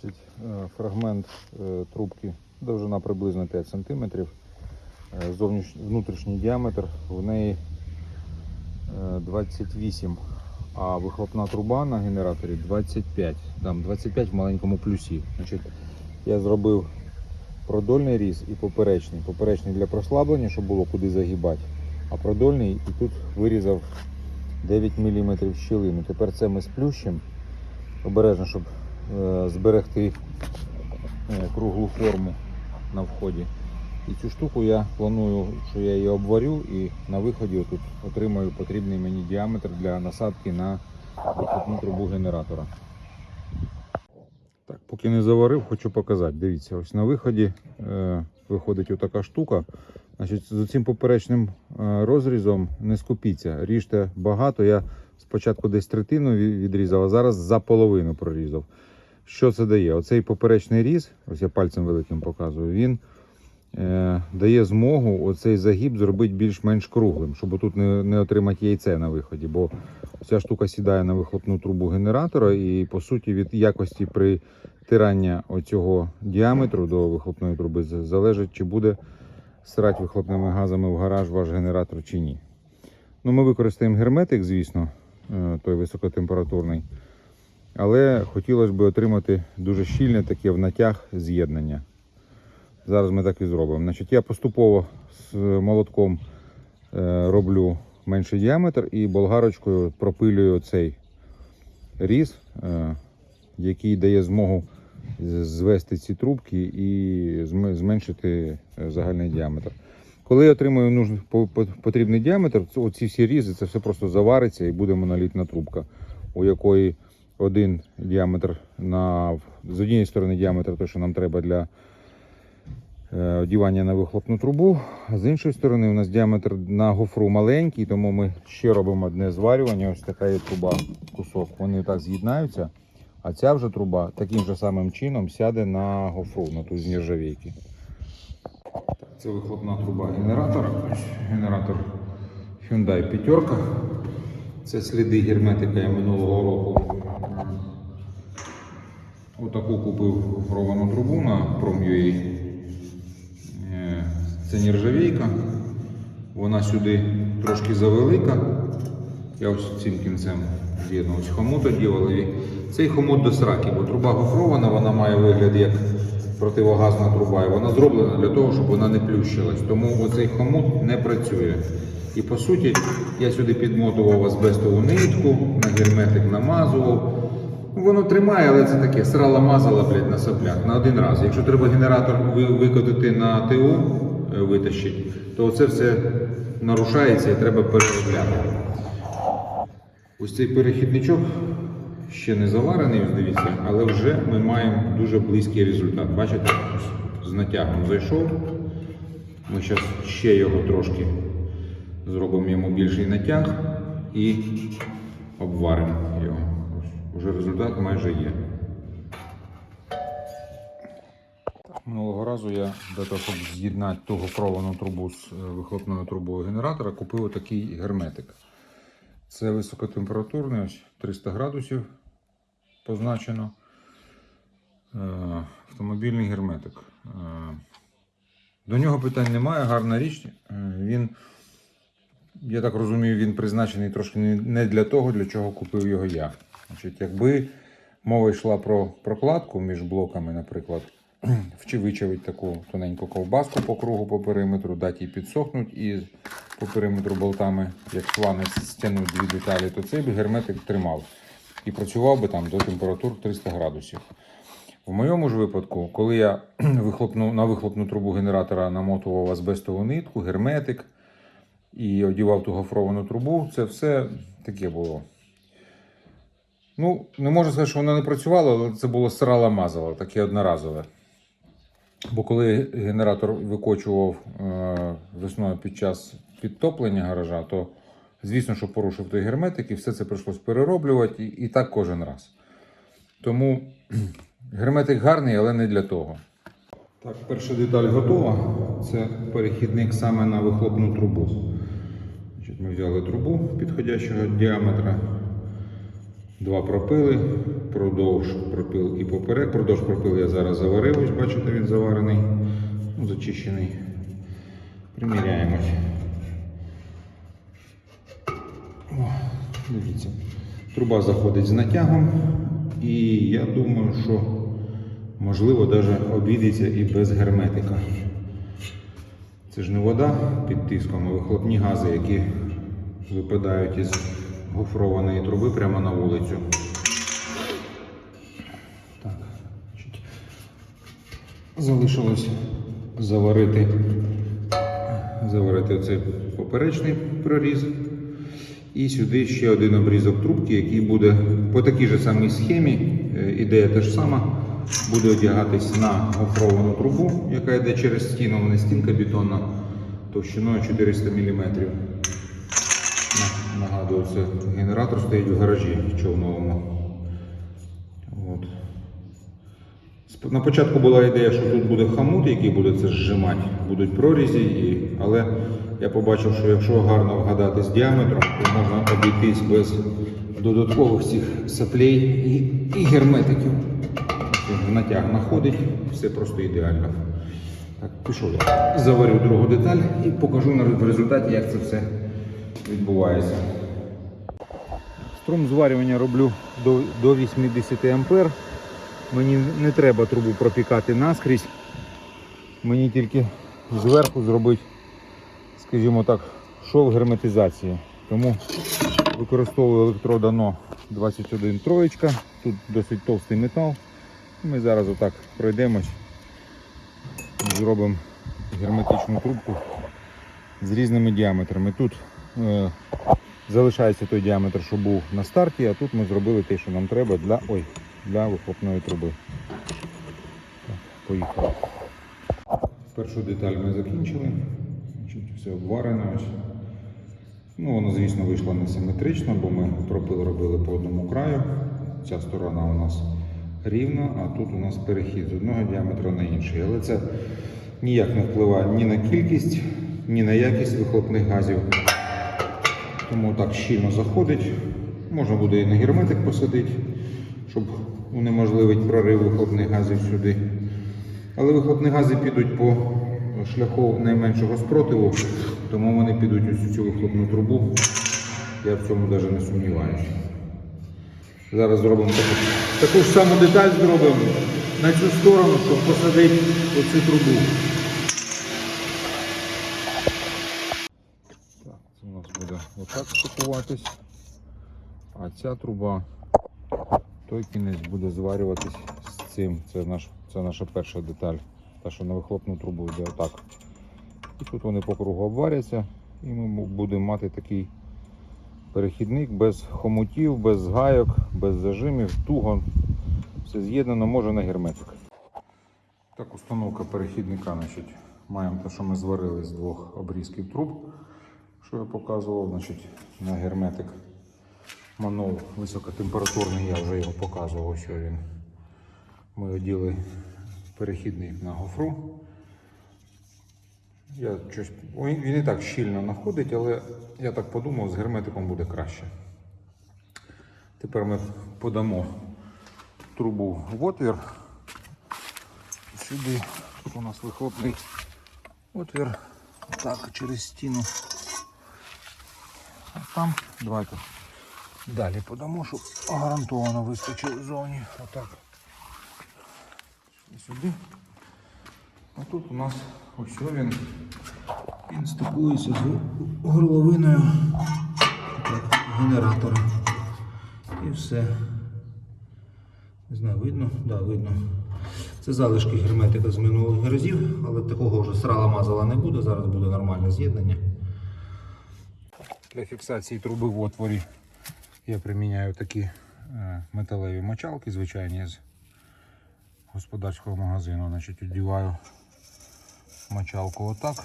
Значить, е, фрагмент е, трубки довжина приблизно 5 см. Зовніш... Внутрішній діаметр в неї е, 28, а вихлопна труба на генераторі 25. Там 25 в маленькому плюсі. Значить, я зробив продольний різ і поперечний. Поперечний для прослаблення, щоб було куди загибати, а продольний і тут вирізав 9 мм щілину. Тепер це ми сплющимо обережно, щоб е, зберегти е, круглу форму на вході. І цю штуку я планую, що я її обварю і на виході тут отримаю потрібний мені діаметр для насадки на вихлопну трубу генератора. Так, поки не заварив, хочу показати. Дивіться, ось на виході е, виходить отака штука. Значить, з цим поперечним е, розрізом не скупіться. Ріжте багато. Я спочатку десь третину відрізав, а зараз за половину прорізав. Що це дає? Оцей поперечний різ, ось я пальцем великим показую, він е, дає змогу оцей загиб зробити більш-менш круглим, щоб тут не, не отримати яйце на виході. Бо ця штука сідає на вихлопну трубу генератора, і по суті від якості притирання оцього діаметру до вихлопної труби залежить, чи буде срати вихлопними газами в гараж ваш генератор чи ні. Ну, ми використаємо герметик, звісно, е, той високотемпературний. Але хотілося б отримати дуже щільне таке в натяг з'єднання. Зараз ми так і зробимо. Значить, я поступово з молотком е, роблю менший діаметр і болгарочкою пропилюю цей різ, е, який дає змогу звести ці трубки і зменшити е, загальний діаметр. Коли я отримую потрібний діаметр, оці всі різи, це все просто завариться і буде монолітна трубка, у якої один діаметр на з однієї сторони діаметр, те, що нам треба для е, одівання на вихлопну трубу. З іншої сторони, у нас діаметр на гофру маленький, тому ми ще робимо одне зварювання. Ось така є труба, кусок. Вони так з'єднаються. А ця вже труба таким же самим чином сяде на гофру, на ту з нержавійки. Це вихлопна труба генератора. Генератор Hyundai п'ятерка. Це сліди герметика минулого року. Отаку купив гофровану трубу на Prom.ua. Е, Це нержавійка. Вона сюди трошки завелика. Я ось цим кінцем з'єднав. Ось хомут оділили. Цей хомут до сраки, бо труба гофрована, вона має вигляд як противогазна труба. І вона зроблена для того, щоб вона не плющилась. Тому оцей хомут не працює. І по суті, я сюди підмотував азбестову нитку, на герметик намазував. Воно тримає, але це таке срала мазала, блядь, на соплях на один раз. Якщо треба генератор викотити на ТО, е, витащити, то це все нарушається і треба переробляти. Ось цей перехідничок ще не заварений, дивіться, але вже ми маємо дуже близький результат. Бачите, з натягом зайшов. Ми зараз ще його трошки зробимо йому більший натяг і обваримо Уже результат майже є. Минулого разу я для того, щоб з'єднати ту гофровану трубу з е, вихлопною трубою генератора, купив такий герметик. Це високотемпературний, ось 300 градусів позначено. Е, Автомобільний герметик. Е, До нього питань немає, гарна річ. Він, я так розумію, він призначений трошки не для того, для чого купив його я. Значить, якби мова йшла про прокладку між блоками, наприклад, вичавить таку тоненьку ковбаску по кругу по периметру, дати їй підсохнуть і по периметру болтами, як шланець, стягнуть дві деталі, то цей би герметик тримав і працював би там до температур 300 градусів. В моєму ж випадку, коли я вихлопну, на вихлопну трубу генератора намотував азбестову нитку, герметик і одівав ту гофровану трубу, це все таке було. Ну, не можу сказати, що вона не працювала, але це було срала мазала, таке одноразове. Бо коли генератор викочував е, весною під час підтоплення гаража, то звісно, що порушив той герметик, і все це прийшлось перероблювати, і, і так кожен раз. Тому герметик гарний, але не для того. Так, перша деталь готова. Це перехідник саме на вихлопну трубу. Ми взяли трубу підходящого діаметра. Два пропили, продовж пропил і поперек. Продовж пропил я зараз заварив, ось бачите, він заварений, ну, зачищений. Приміряємось. О, дивіться. Труба заходить з натягом, і я думаю, що можливо навіть обійдеться і без герметика. Це ж не вода під тиском, а вихлопні гази, які випадають із гофрованої труби прямо на вулицю. Так, залишилось заварити, заварити оцей поперечний проріз. І сюди ще один обрізок трубки, який буде по такій же самій схемі, е, ідея та ж сама, буде одягатись на гофровану трубу, яка йде через стіну, вона стінка бетонна товщиною 400 мм. Нагадую, це генератор стоїть в гаражі човновому. От. На початку була ідея, що тут буде хамут, який буде це зжимати, будуть прорізі, і... але я побачив, що якщо гарно вгадати з діаметром, то можна обійтись без додаткових цих саплей і, і герметиків. Натяг находить, все просто ідеально. Так, пішов я. Заварю другу деталь і покажу в результаті, як це все відбувається. Струм зварювання роблю до, до 80 ампер. Мені не треба трубу пропікати наскрізь. Мені тільки зверху зробити, скажімо так, шов герметизації. Тому використовую електродано 21 троєчка. Тут досить товстий метал. Ми зараз отак пройдемось. Зробимо герметичну трубку з різними діаметрами. Тут залишається той діаметр, що був на старті, а тут ми зробили те, що нам треба для, ой, для вихлопної труби. Поїхали. Першу деталь ми закінчили. Все обварено. Ну, воно, звісно, вийшло не симетрично, бо ми пропил робили по одному краю. Ця сторона у нас рівна, а тут у нас перехід з одного діаметра на інший. Але це ніяк не впливає ні на кількість, ні на якість вихлопних газів. Тому так щільно заходить. Можна буде і на герметик посадити, щоб унеможливити прорив вихлопних газів сюди. Але вихлопні гази підуть по шляху найменшого спротиву, тому вони підуть ось цю вихлопну трубу. Я в цьому навіть не сумніваюся. Зараз зробимо таку, таку ж саму деталь зробимо на цю сторону, щоб посадити оцю трубу. Так, це у нас буде отак штукуватись. А ця труба, той кінець буде зварюватись з цим. Це, наш, це наша перша деталь. Та, що на вихлопну трубу йде отак. І тут вони по кругу обваряться, і ми будемо мати такий перехідник без хомутів, без гайок, без зажимів, туго. Все з'єднано, може на герметик. Так, установка перехідника. Значить, маємо те, що ми зварили з двох обрізків труб, що я показував. Значить, на герметик манол високотемпературний, я вже його показував, що він. Ми оділи перехідник на гофру. Я щось, він і так щільно знаходить, але я так подумав, з герметиком буде краще. Тепер ми подамо трубу в отвір. Сюди тут у нас вихлопний отвір. Так, через стіну. Там давайте далі подамо, щоб гарантовано вискочив ззовні. Отак. І сюди. А тут у нас ось він. Він стикується з горловиною генератора. І все. Не знаю, видно? Так, да, видно. Це залишки герметика з минулих разів, але такого вже срала мазала не буде, зараз буде нормальне з'єднання. Для фіксації труби в отворі я приміняю такі е, металеві мочалки, звичайні з господарського магазину. Значить, одіваю мочалку отак.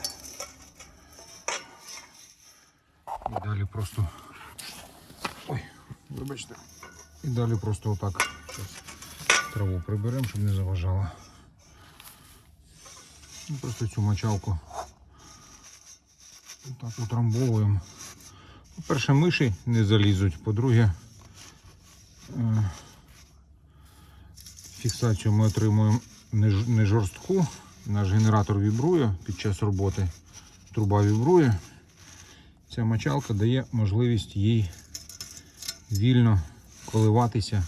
І далі просто. Ой, вибачте. І далі просто отак. Зараз траву приберемо, щоб не заважало. І просто цю мочалку так утрамбовуємо. По-перше, миші не залізуть, по-друге, Е, Фіксацію ми отримуємо не жорстку. Наш генератор вібрує під час роботи. Труба вібрує. Ця мочалка дає можливість їй вільно коливатися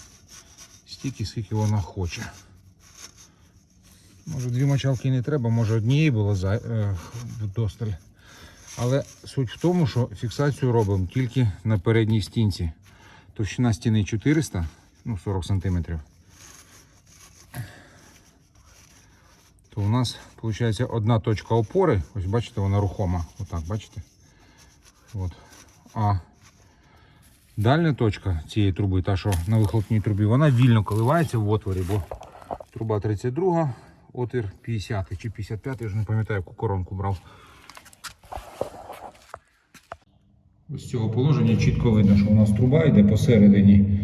стільки, скільки вона хоче. Може дві мочалки не треба, може однієї було е, вдосталь. Але суть в тому, що фіксацію робимо тільки на передній стінці. Товщина стіни 400, ну 40 см. То у нас виходить одна точка опори. Ось бачите, вона рухома. Отак, бачите? От. А дальня точка цієї труби, та що на вихлопній трубі, вона вільно коливається в отворі, бо труба 32, отвір 50 чи 55, я вже не пам'ятаю, яку коронку брав. З цього положення чітко видно, що у нас труба йде посередині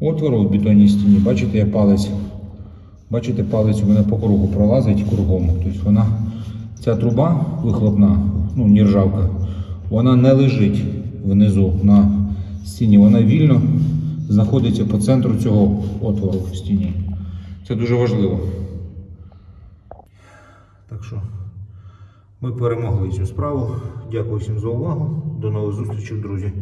отвору в бетонній стіні. Бачите, я палець. Бачите, палець мене по кругу пролазить кругом. Тобто вона, ця труба вихлопна, ну, нержавка, вона не лежить внизу на стіні. Вона вільно знаходиться по центру цього отвору в стіні. Це дуже важливо. Так що ми перемогли цю справу. Дякую всім за увагу. До нових зустрічей, друзі.